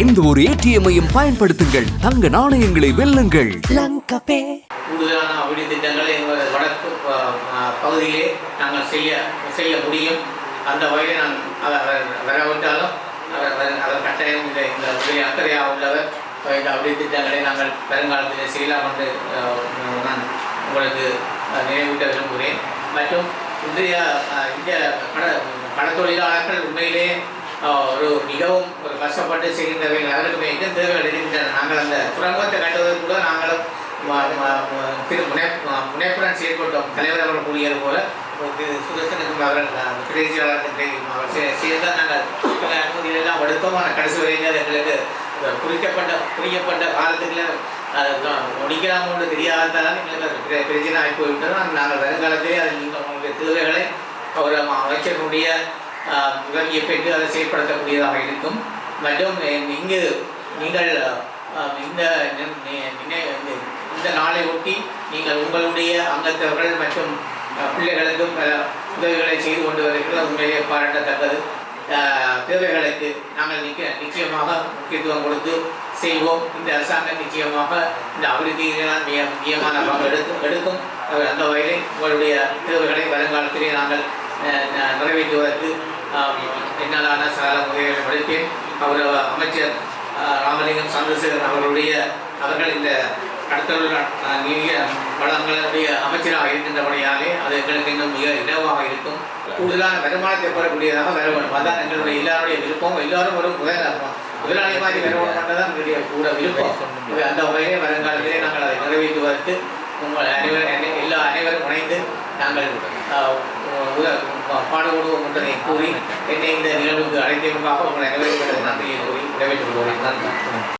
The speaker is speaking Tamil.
எந்த ஒரு ஏடிஎம்மையும் பயன்படுத்துங்கள். தங்க நாணயங்களை வெல்லுங்கள். கூடுதலான அபிவிருத்தி திட்டங்களை எங்கள் வடக்கு பகுதியிலே நாங்கள் செய்ய செய்ய முடியும். அந்த வகையில் நான் வரவிட்டாலும் அவர் கட்டாயம் இந்த இந்த அக்கறையாக உள்ளவர் இந்த அபிவிருத்தி திட்டங்களை நாங்கள் வருங்காலத்தில் செய்யலாம் என்று நான் உங்களுக்கு நினைவூட்ட விரும்புகிறேன். மற்றும் இன்றைய அஹ், இந்த கட கடத்தொழிலாளர்கள் உண்மையிலே ஒரு மிகவும் ஒரு கஷ்டப்பட்டு செய்கின்றவர்கள் அவருக்குமே எந்த தேவைகள் இருக்கின்றன நாங்கள் அந்த துறைமுகத்தை கட்டுவதற்கு கூட நாங்களும் திரு முனை- முனைப்புடன் செயல்பட்டோம். தலைவர் அவர்கள் கூறியது போல திரு சுதர்சனுக்கும் அவர்கள் அஹ், அவர் சே- நாங்கள் அனுமதியிலெல்லாம் அனுமதிகள் எடுத்தோம். ஆனால் கடைசி வரையில் எங்களுக்கு குறிக்கப்பட்ட குறிக்கப்பட்ட காலத்துக்குள்ள அது தான் தெரியாததால் எங்களுக்கு பிரச்சனை ஆகி போய்விட்டது. நாங்கள் வருங்காலத்திலே அதில் நீங்கள் உங்களுடைய தேவைகளை ஒரு அமைச்சர்களுடைய ஆஹ், பெற்று அதை செயல்படுத்தக்கூடியதாக இருக்கும். மற்றும் இங்கு நீங்கள் இந்த இந்த- நாளை ஒட்டி நீங்கள் உங்களுடைய அங்கத்தவர்கள் மற்றும் பிள்ளைகளுக்கும் பல உதவிகளை செய்து கொண்டு வருகிறது உண்மையிலே பாராட்டத்தக்கது. தேவைகளுக்கு நாங்கள் நிக்க நிச்சயமாக முக்கியத்துவம் கொடுத்து செய்வோம். இந்த அரசாங்கம் நிச்சயமாக இந்த அபிவிருத்தியிலாம் மிக முக்கியமான பங்கு எடுக்கும் எடுக்கும். அந்த வகையில் உங்களுடைய தேவைகளை வருங்காலத்திலே நாங்கள் நிறைவேற்றுவதற்கு என்னாலான சகல உதவிகளை அளிப்பேன் அவர் அமைச்சர் ராமலிங்கம் சந்திரசேகர் அவர்களுடைய அவர்கள் இந்த கடத்தல் நீடிய வளங்களுடைய அமைச்சராக இருக்கின்றபடியாலே அது எங்களுக்கு இன்னும் மிக இலவாக இருக்கும். கூடுதலான வருமானத்தை பெறக்கூடியதாக வர வேண்டும். அதான் எங்களுடைய எல்லாருடைய விருப்பம். எல்லாரும் ஒரு முதல் முதலாளி மாதிரி வருமானம் தான் எங்களுடைய கூட விருப்பம். அந்த வகையிலே வருங்காலத்திலே நாங்கள் அதை நிறைவேற்றுவதற்கு உங்கள் அனைவரும் அனை- எல்லா அனைவரும் இணைந்து நாங்கள் ஆஹ், உத- பாடுபடுவோம் என்பதை கூறி என்னை இந்த நிகழ்வுக்கு அழைத்ததற்காக உங்கள் நிறைவேற்றுவதற்கு நன்றியை கூறி நிறைவேற்றிக் கொள்கிறேன். நன்றி.